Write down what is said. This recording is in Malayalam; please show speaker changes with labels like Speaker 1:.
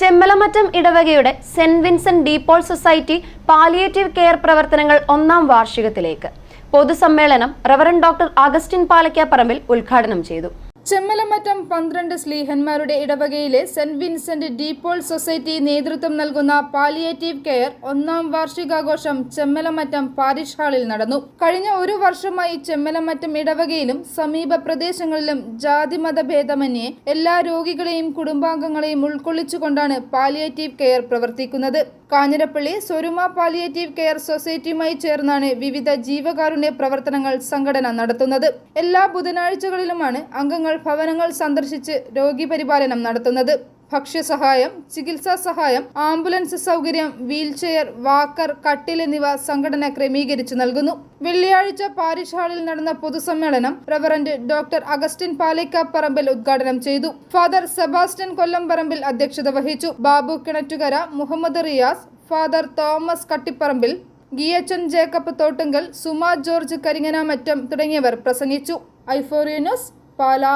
Speaker 1: ചെമ്മലമറ്റം ഇടവകയുടെ Saint Vincent de Paul society palliative care പ്രവർത്തനങ്ങൾ ഒന്നാം വാർഷികത്തിലേക്ക്. പൊതുസമ്മേളനം റവറൻ ഡോക്ടർ അഗസ്റ്റിൻ പാലയ്ക്കാപ്പറമ്പിൽ ഉദ്ഘാടനം ചെയ്തു.
Speaker 2: ചെമ്മലമറ്റം പന്ത്രണ്ട് സ്ലീഹന്മാരുടെ ഇടവകയിലെ സെന്റ് വിൻസെന്റ് ഡീപോൾ സൊസൈറ്റി നേതൃത്വം നൽകുന്ന പാലിയേറ്റീവ് കെയർ ഒന്നാം വാർഷികാഘോഷം ചെമ്മലമറ്റം പാരിഷ് ഹാളിൽ നടന്നു. കഴിഞ്ഞ ഒരു വർഷമായി ചെമ്മലമറ്റം ഇടവകയിലും സമീപ പ്രദേശങ്ങളിലും ഭേദമന്യേ എല്ലാ രോഗികളെയും കുടുംബാംഗങ്ങളെയും ഉൾക്കൊള്ളിച്ചുകൊണ്ടാണ് പാലിയേറ്റീവ് കെയർ പ്രവർത്തിക്കുന്നത്. കാഞ്ഞിരപ്പള്ളി സ്വരുമ പാലിയേറ്റീവ് കെയർ സൊസൈറ്റിയുമായി ചേർന്നാണ് വിവിധ ജീവകാരുണ്യ പ്രവർത്തനങ്ങൾ സംഘടന നടത്തുന്നത്. എല്ലാ ബുധനാഴ്ചകളിലുമാണ് അംഗങ്ങൾ ഭവനങ്ങൾ സന്ദർശിച്ച് രോഗിപരിപാലനം നടത്തുന്നത്. ഭക്ഷ്യസഹായം ചികിത്സാ സഹായം ആംബുലൻസ് സൗകര്യം വീൽചെയർ വാക്കർ കട്ടിൽ എന്നിവ സംഘടന ക്രമീകരിച്ചു നൽകുന്നു. വെള്ളിയാഴ്ച പാരിഷ് ഹാളിൽ നടന്ന പൊതുസമ്മേളനം റവറന്റ് ഡോക്ടർ അഗസ്റ്റിൻ പാലേക്കാപ്പറമ്പിൽ ഉദ്ഘാടനം ചെയ്തു. ഫാദർ സെബാസ്റ്റ്യൻ കൊല്ലംപറമ്പിൽ അധ്യക്ഷത വഹിച്ചു. Babu Kinattukara Muhammad Riyas father Thomas Kattipparambil Giyachan Jacob Thottungal Suma George Kariganamattam തുടങ്ങിയവർ പ്രസംഗിച്ചു. ഐഫോറിയ ന്യൂസ് പാലാ